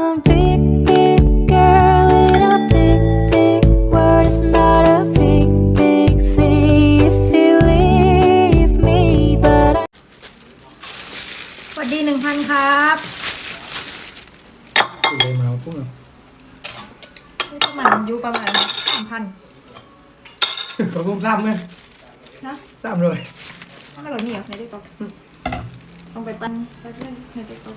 วัสดีหนึ่งพันครับสีเลยมาพุ่งประมาณอยู่ประมาณสามพันเขาพุ่งซ้ำไหมนะซ้ำเลยถ้าเกิดมีเหรอในติ๊กต็อกต้องไปปั้นไปเล่นในติ๊กต็อก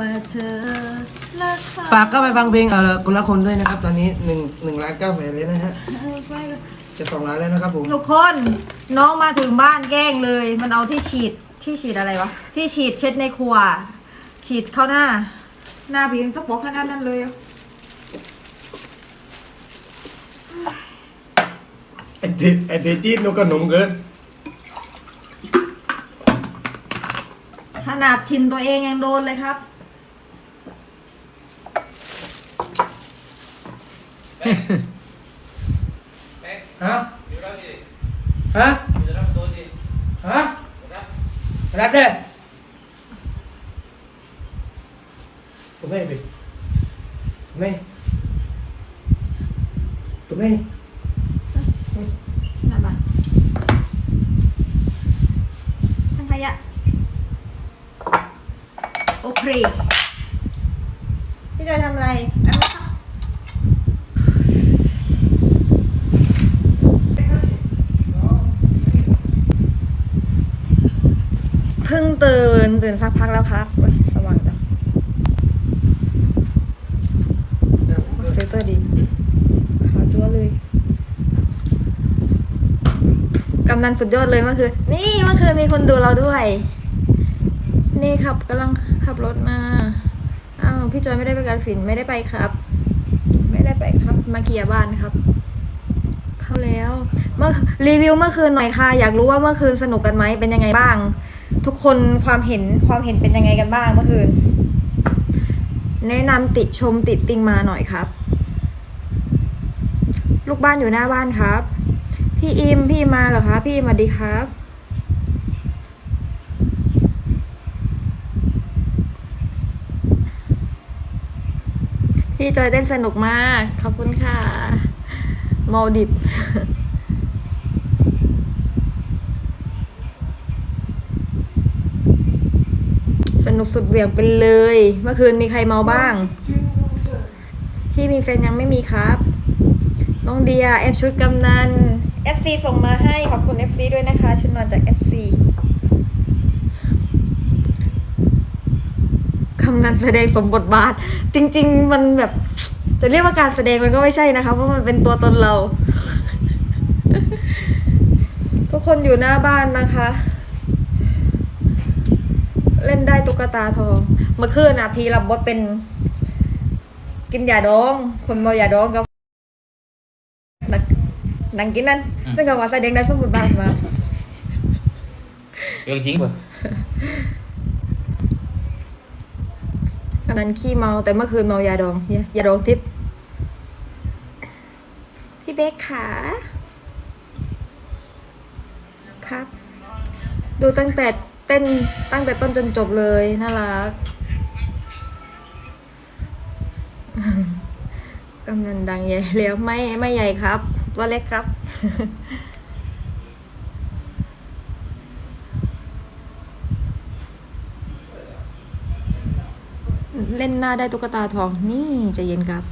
ว่า เธอรักเขาฝากก็ไปฟังเพลงเออคนละคนด้วยนะครับ ตอนนี้หนึ่งหนึ่งล้านเก้าแสนเลยนะฮะ ไปเลยจะสองล้านแล้วนะครับผม ทุกคนน้องมาถึงบ้านแกล้งเลย มันเอาที่ฉีดที่ฉีดอะไรวะ ที่ฉีดเช็ดในครัว ฉีดเข้าหน้า หน้าพิมพ์สักบอกขนาดนั้นเลย ไอติไอติจี๊ดนกกระหนุ่มเกิน ขนาดทินตัวเองยังโดนเลยครับ ฮะฮะฮะรับได้ตัวไม่ไปไม่ตัวไม่ นั่นปะทางขยะ โอเค พี่จอยทำอะไรแป๊บนึงค่ะเพิ่ง ตื่นสักพักแล้วครับสว่างจังฟิลเตอร์ดีขาวจั๊วเลย กำนันสุดยอดเลยเมื่อคืน นี่เมื่อคืนมีคนดูเราด้วย นี่ขับกำลังขับรถมา อ้าวพี่จอยไม่ได้ไปการสินไม่ได้ไปครับ ไม่ได้ไปครับ มาเกียร์บ้านครับ เข้าแล้ว เมื่อรีวิวเมื่อคืนหน่อยค่ะ อยากรู้ว่าเมื่อคืนสนุกกันไหมเป็นยังไงบ้าง ทุกคนความเห็นความเห็นเป็นยังไงกันบ้างเมื่อคืน แนะนำติชมติดติงมาหน่อยครับ ลูกบ้านอยู่หน้าบ้านครับ พี่อิมพี่มาเหรอคะพี่อิมสวัสดีครับพี่จอยเต้นสนุกมาก ขอบคุณค่ะมอลดิบ นุกสุดเหวี่ยงไปเลย เมื่อคืนมีใครเมาบ้าง พี่มีแฟนยังไม่มีครับ น้องเดียเอฟชุดกำนัน FC ส่งมาให้ขอบคุณ FC ด้วยนะคะ ชุดนอนจาก FC กำนันแสดงสมบทบาท จริง ๆ มันแบบจะเรียกว่าการแสดงมันก็ไม่ใช่นะคะ เพราะมันเป็นตัวตนเรา ทุกคนอยู่หน้าบ้านนะคะ เล่นได้ตุ๊กตาทองเมื่อคืนอะพีรับบทเป็น กินยาดอง คนเมายาดองกับนักหนังกินนั่นซึ่งกับว่าแสดงได้สมบูรณ์แบบมาเรื่องจริงป่ะอันนั้นขี้เมาแต่เมื่อคืนเมายาดองยายาดองทิพย์พี่เบคขาครับ ดูตั้งแต่ เต้นตั้งแต่ต้นจนจบเลย น่ารักกำนันดังใหญ่แล้วไม่ไม่ใหญ่ครับ ตัวเล็กครับ เล่นหน้าได้ตุ๊กตาทองนี่จะเย็นครับ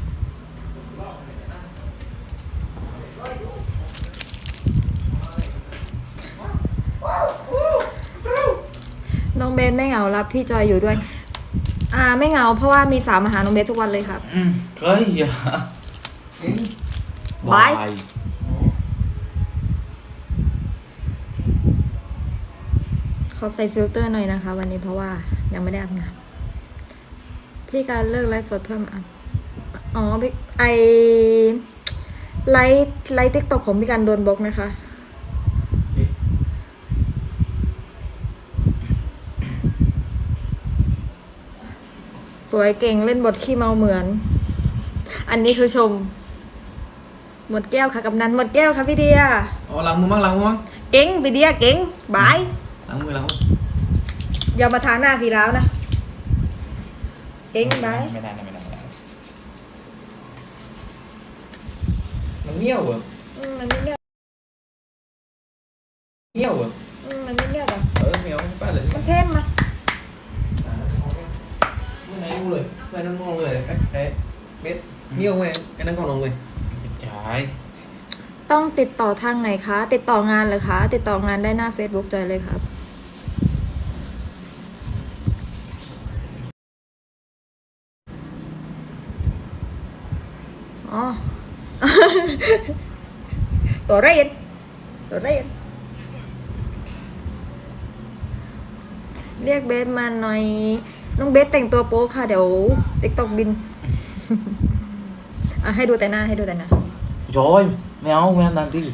น้องเบนไม่เหงารับพี่จอยอยู่ด้วย อ่าไม่เหงา เพราะว่ามีสามมาหาน้องเบนทุกวันเลยครับอืมเฮ้ยอย่าบายขอใส่ฟิลเตอร์หน่อยนะคะ วันนี้เพราะว่ายังไม่ได้อาบน้ำพี่การเลิกไลฟ์สดเพิ่มอะอ๋อพี่ไอไลฟ์ไลฟ์ติ๊กตอกของพี่การโดนบล็อกนะคะ สวยเก่งเล่นบทขี้เมาเหมือน อันนี้คือชม หมดแก้วค่ะกำนันหมดแก้วค่ะพี่เดียอ๋อล้างมือมั้งล้างมือมั้งเก่งพี่เดียเก่งบายล้างมือล้างมืออย่ามาทางหน้าพี่แล้วนะเก่งไปไม่ได้นะไม่ได้ไม่ได้มันเงี้ยวเหรออืมมันไม่เลือก เงี้ยวเหรอ อืมมันไม่เลือกอะ เออเงี้ยวป้าเลย มันเข้มมา เมื่อไหร่งูเลยเมื่ อนั้นมองเลยเอ๊ะเอ๊ะเม็ดเงี้ยวเว้ยไอ้นั่นก็ลงเลยใช่ต้องติดต่อทางไหนคะ ติดต่องานเลยคะ ติดต่องานได้หน้า Facebook จอยเลยครับอ๋อตัวเรียนตัวเรียนเรียกเบสมาหน่อย น้องเบสแต่งตัวโป๊ค่ะ เดี๋ยวติ๊กตอกบิน อะให้ดูแต่หน้าให้ดูแต่หน้าจอยไม่เอาไม่เอาตามที่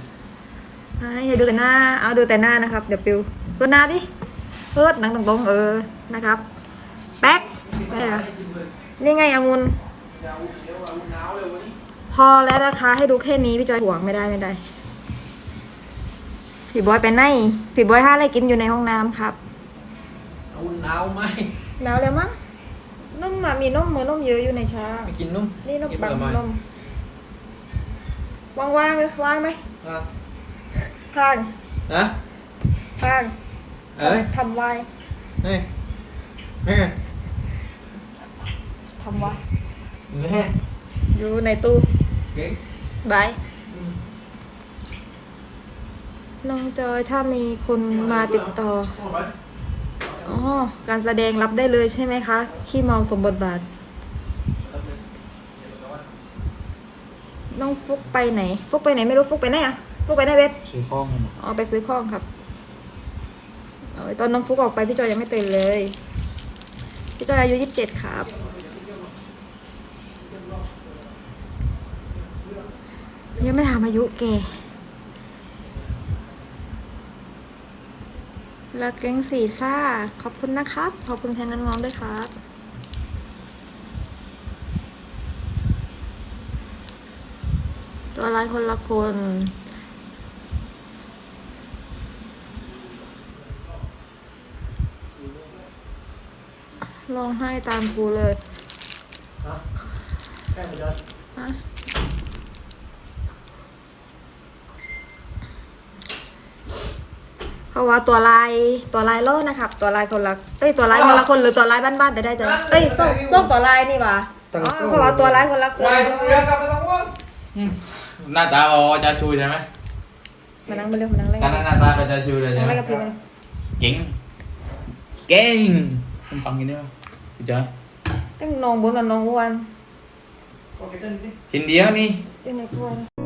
ให้ให้ดูแต่หน้า เอาดูแต่หน้านะครับ เดี๋ยวปิวดูหน้าดิเพิดหนังตรงๆเออนะครับ แป๊กได้เหรอนี่ไงองุ่นพอแล้วนะคะ ให้ดูแค่นี้พี่จอยห่วงไม่ได้ไม่ได้พี่บอยไปไหนพี่บอยห้าอะไรกินอยู่ในห้องน้ำครับเอาหนาวไหม หนาวแล้วมั้งนมอะมีนมเหมือนนมเยอะอยู่ในชาไม่กินนุ่มนี่นมกิบังผลไม้นมว่างๆไหมว่างไหมอะข้างนะข้างเอ้ยทำไวายเฮ้ยเฮ้ยทำไวายเฮ้ยอยู่ในตู้เก่งบายน้องจอยถ้ามีคนมาติดต่อ อ๋อ การแสดงรับได้เลยใช่ไหมคะ ขี้เมาสมบทบาท น้องฟุกไปไหน ฟุกไปไหนไม่รู้ฟุกไปไหนอะฟุกไปไหนเบสซื้อข้องมันอ๋อไปซื้อของครับเอาตอนน้องฟุกออกไปพี่จอยยังไม่ตื่นเลย พี่จอยอายุยี่สิบเจ็ดครับ ยังไม่ถามอายุแก แล้วแกงสีซ่า ขอบคุณนะครับ ขอบคุณแทนน้องๆด้วยครับ ตัวร้ายคนละคน ร้องไห้ตามกูเลย ฮะเพ ราะว่าตัวลายตัวลายโลดนะครับตัวลายคนละเอ้ยตัวลายคนละคนหรือตัวลายบ้านๆแต่ได้จะเอ้ยส้มส้มตัวลายนี่หว่ะอ๋อเพราะว่าตัวลายคนละคนไปดูเรื่องกันไม่ต้องว่างหน้าตาอ๋อจะชูใช่ไหมมานั่งไปเร็วมานั่งเล่นการหน้าตาเป็นจะชูเลยนั่ใช่งไหมเล่นกับพี่มาเก่งเก่งมันฟังกันได้ไหมพี่จอยตั้งนองบนกับนองวันโอเคเจ้านี่ชิ้นเดียวนี่อยู่ในครัวนะ